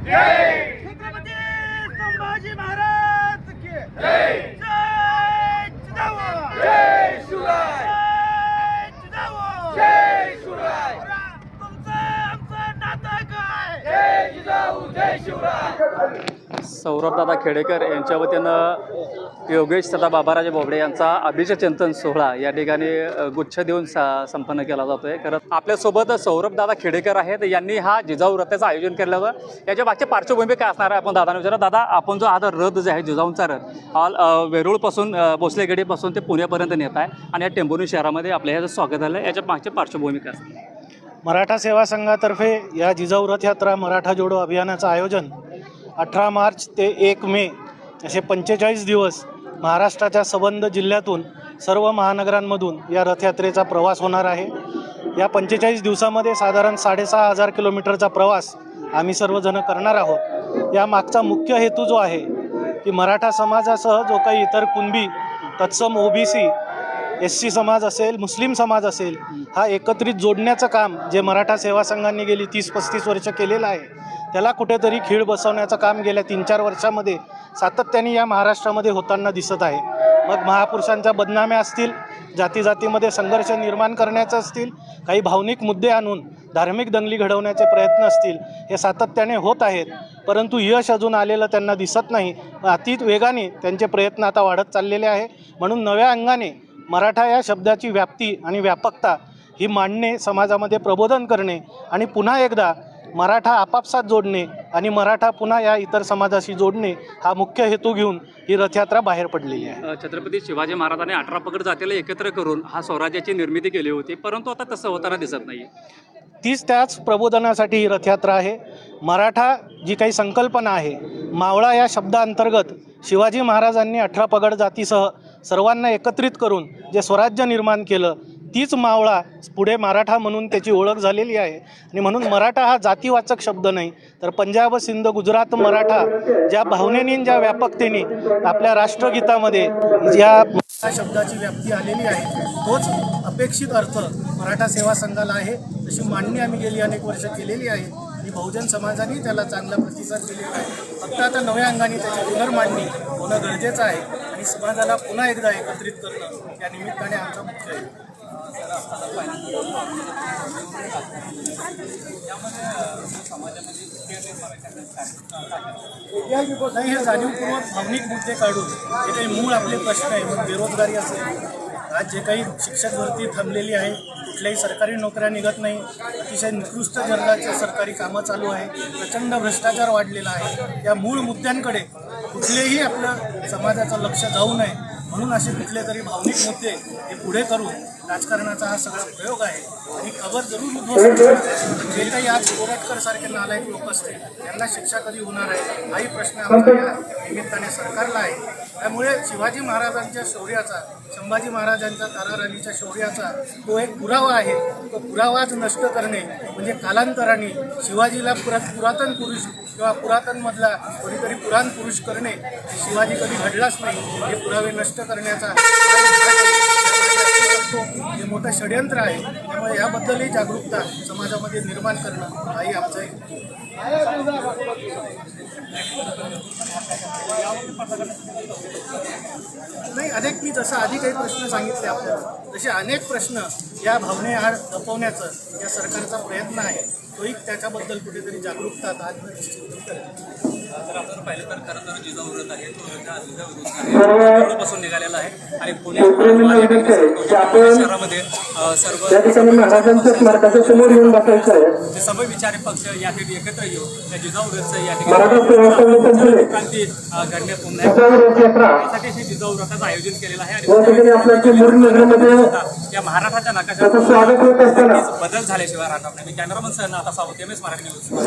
छत्रपती संभाजी महाराज की जय! जय जिजाऊ जय शिवराय! जय जिजाऊ जय शिवराय! तुमचं आमचं नातं काय? जय जिजाऊ जय शिवराय! सौरभदादा खेडेकर यांच्या वतीनं योगेश तथा बाबाराजे बोबडे यांचा अभिजचिंतन चिंतन सोहळा या ठिकाणी गुच्छ देऊन सा संपन्न केला जातोय. खरं आपल्यासोबत सौरभ दादा खेडेकर आहेत. यांनी हा जिजाऊ रथाचं आयोजन केलं होतं. याच्या मागची पार्श्वभूमी काय असणार आहे आपण दादाने विचारा दादा आपण जो आता रथ जे आहे जिजाऊंचा रथ ऑल वेरूळपासून भोसलेगडीपासून ते पुण्यापर्यंत नेत आहे आणि या टेंभुर्णी शहरामध्ये आपल्या ह्याचं स्वागत झालं याच्या मागची पार्श्वभूमी काय असणार? मराठा सेवा संघातर्फे या जिजाऊ रथ यात्रा मराठा जोडो अभियानाचं आयोजन अठरा मार्च ते एक मे असे पंचेचाळीस दिवस महाराष्ट्राच्या सबंध जिल्ह्यातून सर्व महानगरांमधून या रथयात्रेचा प्रवास होणार आहे. या पंचेचाळीस दिवसामध्ये साधारण साडेसहा हजार किलोमीटरचा प्रवास आम्ही सर्वजण करणार आहोत. या मागचा मुख्य हेतू जो आहे की मराठा समाजासह जो काही इतर कुणबी तत्सम ओबीसी एस सी समाज असेल मुस्लिम समाज असेल हा एकत्रित जोडण्याचं काम जे मराठा सेवा संघांनी गेली तीस पस्तीस वर्ष केलेलं आहे त्याला कुठेतरी खीळ बसवण्याचं काम गेल्या तीन चार वर्षामध्ये सातत्याने या महाराष्ट्रामध्ये होताना दिसत आहे. मग महापुरुषांच्या बदनाम्या असतील जाती जातीमध्ये संघर्ष निर्माण करण्याचं असतील काही भावनिक मुद्दे आणून धार्मिक दंगली घडवण्याचे प्रयत्न असतील हे सातत्याने होत आहेत. परंतु यश अजून आलेलं त्यांना दिसत नाही. अतीत वेगाने त्यांचे प्रयत्न आता वाढत चाललेले आहे. म्हणून नव्या अंगाने मराठा या शब्दाची व्याप्ती आणि व्यापकता ही मांडणे समाजामध्ये प्रबोधन करणे आणि पुन्हा एकदा मराठा आपापसात जोडणे आणि मराठा पुन्हा या इतर समाजाशी जोडणे हा मुख्य हेतू घेऊन ही रथयात्रा बाहेर पडलेली आहे. छत्रपती शिवाजी महाराजांनी अठरा पगड जातीला एकत्र करून हा स्वराज्याची निर्मिती केली होती परंतु आता तसं होताना दिसत नाही तीच त्याच प्रबोधनासाठी ही रथयात्रा आहे. मराठा जी काही संकल्पना आहे मावळा या शब्दाअंतर्गत शिवाजी महाराजांनी अठरा पगड जातीसह सर्वांना एकत्रित करून जे स्वराज्य निर्माण केलं तीच मावळा पुढे मराठा म्हणून त्याची ओळख झालेली आहे. आणि म्हणून मराठा हा जातीवाचक शब्द नाही तर पंजाब सिंध गुजरात मराठा ज्या भावनेने ज्या व्यापकतेने आपल्या राष्ट्रगीतामध्ये ज्या शब्दाची व्याप्ती आलेली आहे तोच अपेक्षित अर्थ मराठा सेवा संघाला आहे. तशी मांडणी आम्ही गेली अनेक वर्ष केलेली आहे. आणि बहुजन समाजाने त्याला चांगला प्रतिसाद दिलेला आहे. फक्त आता नव्या अंगाने त्याची पुनर्मांडणी होणं गरजेचं आहे. आणि समाजाला पुन्हा एकदा एकत्रित करणं या निमित्ताने आमचा मुख्य आहे. नाही हे जाणीवपूर्वक भावनिक मुद्दे काढून जे काही मूळ आपले प्रश्न आहे मग बेरोजगारी असेल आज जे काही शिक्षक भरती थांबलेली आहे कुठल्याही सरकारी नोकऱ्या निघत नाही अतिशय निकृष्ट दर्जाचे सरकारी कामं चालू आहे प्रचंड भ्रष्टाचार वाढलेला आहे या मूळ मुद्द्यांकडे कुठलेही आपलं समाजाचं लक्ष जाऊ नये म्हणून असे कुठले तरी भावनिक मुद्दे हे पुढे करून राजकारणाचा हा सगळा प्रयोग आहे. आणि खबर जरूर होणार. जे काही आज कोरटकर सारखे नालायक लोक असतील त्यांना शिक्षा कधी होणार आहे? हाही प्रश्न आमच्या या निमित्ताने सरकारला आहे. त्यामुळे शिवाजी महाराजांच्या शौर्याचा संभाजी महाराजांच्या ताराराणीच्या शौर्याचा तो एक पुरावा आहे. तो पुरावाच नष्ट करणे म्हणजे कालांतराने शिवाजीला पुरा पुरातन पुरुष किंवा पुरातनमधला कोणीतरी पुराण पुरुष करणे शिवाजी कधी घडलाच नाही. हे पुरावे नष्ट करण्याचा हे मोठं षडयंत्र आहे. त्यामुळे याबद्दलही जागरूकता समाजामध्ये निर्माण करणं हाही आमचं नाही अनेक मी जसं आधी काही प्रश्न सांगितले आपल्याला तसे अनेक प्रश्न या भावने आड लपवण्याचं या सरकारचा प्रयत्न आहे. तोही त्याच्याबद्दल कुठेतरी जागरूकता आज निश्चित करेल जर आपण पाहिलं तर खरं तर जिजाऊ रथ आहे तो रथ जिजाऊ रथ आहे. पासून निघालेला आहे आणि पुणे शहरामध्ये अ, सर्व जे विचारी पक्ष या ठिकाणी एकत्र येऊन जिजाऊ या क्रांती घडण्यात हे आयोजन केलेलं आहे नगरमध्ये या महाराष्ट्राच्या नकाशात असताना. बदल झाल्याशिवाय राहणार नाही. मी कॅमेरामन सर आता सावत एम एस मराठी न्यूज